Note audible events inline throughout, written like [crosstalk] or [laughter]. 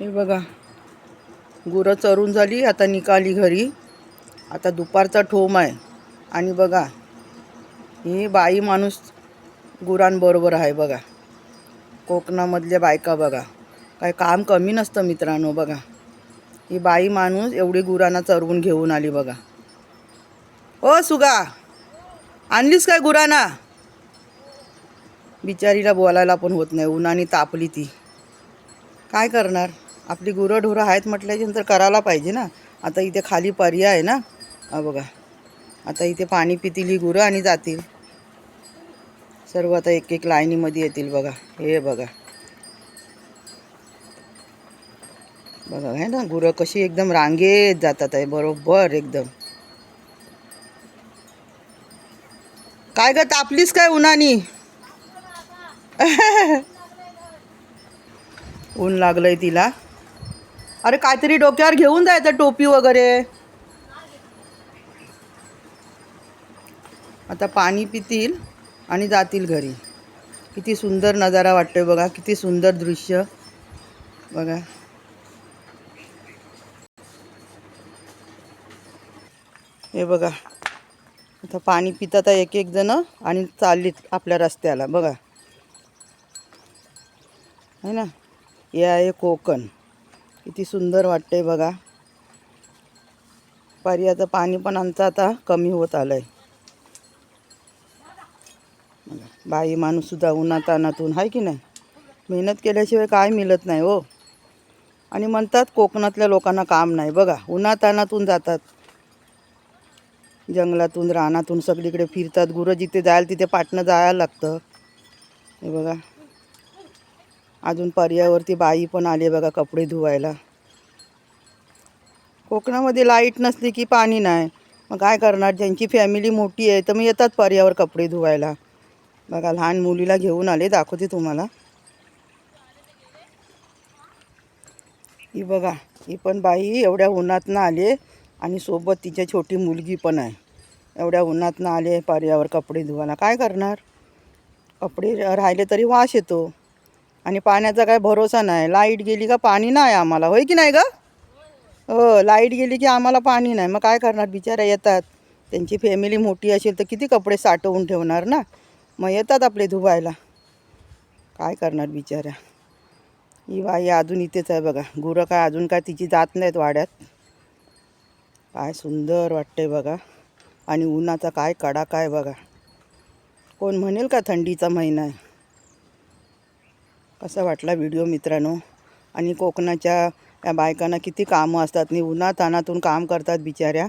हे बघा. गुरं चरून झाली आता निकाली घरी. आता दुपारचा ठोम आहे. आणि बघा ही बाई माणूस गुरांबरोबर आहे बघा. कोकणामधल्या बायका बघा. काय काम कमी नसतं मित्रांनो बघा. ही बाई माणूस एवढी गुरांना चरवून घेऊन आली बघा. ओ सुगा आणलीस काय गुरांना? बिचारीला बोलायला पण होत नाही. उन्हाने तापली ती. काय करणार? आपली गुरं ढोरं आहेत म्हटल्याच्यानंतर करायला पाहिजे ना. आता इथे खाली पर्याय आहे ना. हा बघा. आता इथे पाणी पितील ही गुरं आणि जातील. सर्व आता एक एक लाईनीमध्ये येतील बघा. हे बघा. बघा आहे ना गुरं कशी एकदम रांगेत जातात आहे. बरोबर एकदम. काय ग तापलीस काय उन्हानी? [laughs] ऊन लागलंय तिला. अरे काहीतरी डोक्यावर घेऊन जायचं टोपी वगैरे. आता पाणी पितील आणि जातील घरी. किती सुंदर नजारा वाटतोय बघा किती सुंदर दृश्य. बघा. हे बघा. आता पाणी पितात एक एक जण आणि चाललीत आपल्या रस्त्याला. बघा. है ना? हे आहे कोकण. किती सुंदर वाटते बघा. पर्याचं पाणी पण आमचं आता कमी होत आलं आहे बाई माणूससुद्धा उन्हातानातून आहे की नाही? मेहनत केल्याशिवाय काय मिळत नाही हो. आणि म्हणतात कोकणातल्या लोकांना काम नाही. बघा उन्हातानातून जातात. जंगलातून रानातून सगळीकडे फिरतात. गुरं जिथे जायला तिथे पाटणं जायला लागतं. हे बघा. अजून पर्यावरती बाई पण आली बघा कपडे धुवायला. कोकणामध्ये लाइट नसली की पाणी नाही. मग काय करणार? ज्यांची फॅमिली मोठी आहे तर मग येतात पर्यावर कपडे धुवायला. बघा लहान मुलीला घेऊन आले दाखवते तुम्हाला. ही बघा ही पण बाई एवढ्या उन्हातनं आले आणि सोबत तिच्या छोटी मुलगी पण आहे. एवढ्या उन्हातनं आले पर्यावर कपडे धुवायला. काय करणार? कपडे राहिले तरी वास येतो. आणि पाण्याचा काय भरोसा नाही. लाइट गेली का पाणी नाही आम्हाला. होय की नाही ग? हो लाइट गेली की आम्हाला पाणी नाही. मग काय करणार? बिचारे येतात. त्यांची फॅमिली मोठी असेल तर किती कपडे साठवून ठेवणार ना? मग येतात आपले धुवायला काय करणार बिचाऱ्या? ही बाई अजून इथेच आहे बघा. गुरं काय अजून काय तिची जात नाहीत वाड्यात. काय सुंदर वाटतंय बघा. आणि उन्हाचा काय कडाका आहे बघा. कोण म्हणेल का थंडीचा महिना आहे? कसा वाटला व्हिडिओ मित्रांनो. आणि कोकणाच्या या बायकांना किती कामं असतात. नि उन्हातानातून काम करतात बिचाऱ्या.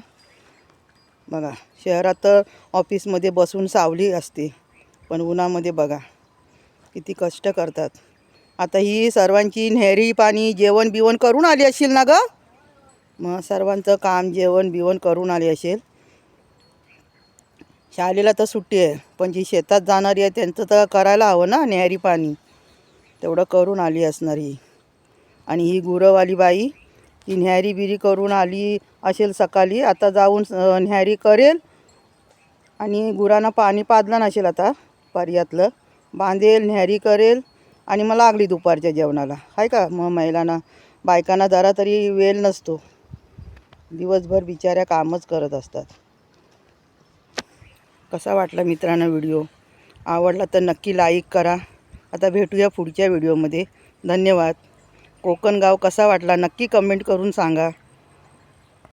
बघा शहरात तर ऑफिसमध्ये बसून सावली असते. पण उन्हामध्ये बघा किती कष्ट करतात. आता ही सर्वांची नेहरी पाणी जेवण बिवण करून आली असेल ना ग? मग सर्वांचं काम जेवण बिवण करून आली असेल. शाळेला तर सुट्टी आहे पण जी शेतात जाणारी आहे त्यांचं तर करायला हवं ना न्यारी पाणी. तेवढं करून आली असणार ही. आणि ही गुरंवाली बाई ती न्यारी बिरी करून आली असेल सकाळी आता जाऊन न्यारी करेल. आणि गुरांना पाणी पाजलं नसेल आता पर्यातलं. बांधेल न्यारी करेल. आणि मग लागली दुपारच्या जेवणाला. आहे का मग महिलांना बायकांना जरा तरी वेळ नसतो. दिवसभर बिचाऱ्या कामच करत असतात. कसा वाटला मित्रांनो व्हिडिओ? आवडला तर नक्की लाईक करा. आता भेटूया पुढच्या व्हिडिओमध्ये. धन्यवाद. कोकण गाव कसा वाटला नक्की कमेंट करून सांगा.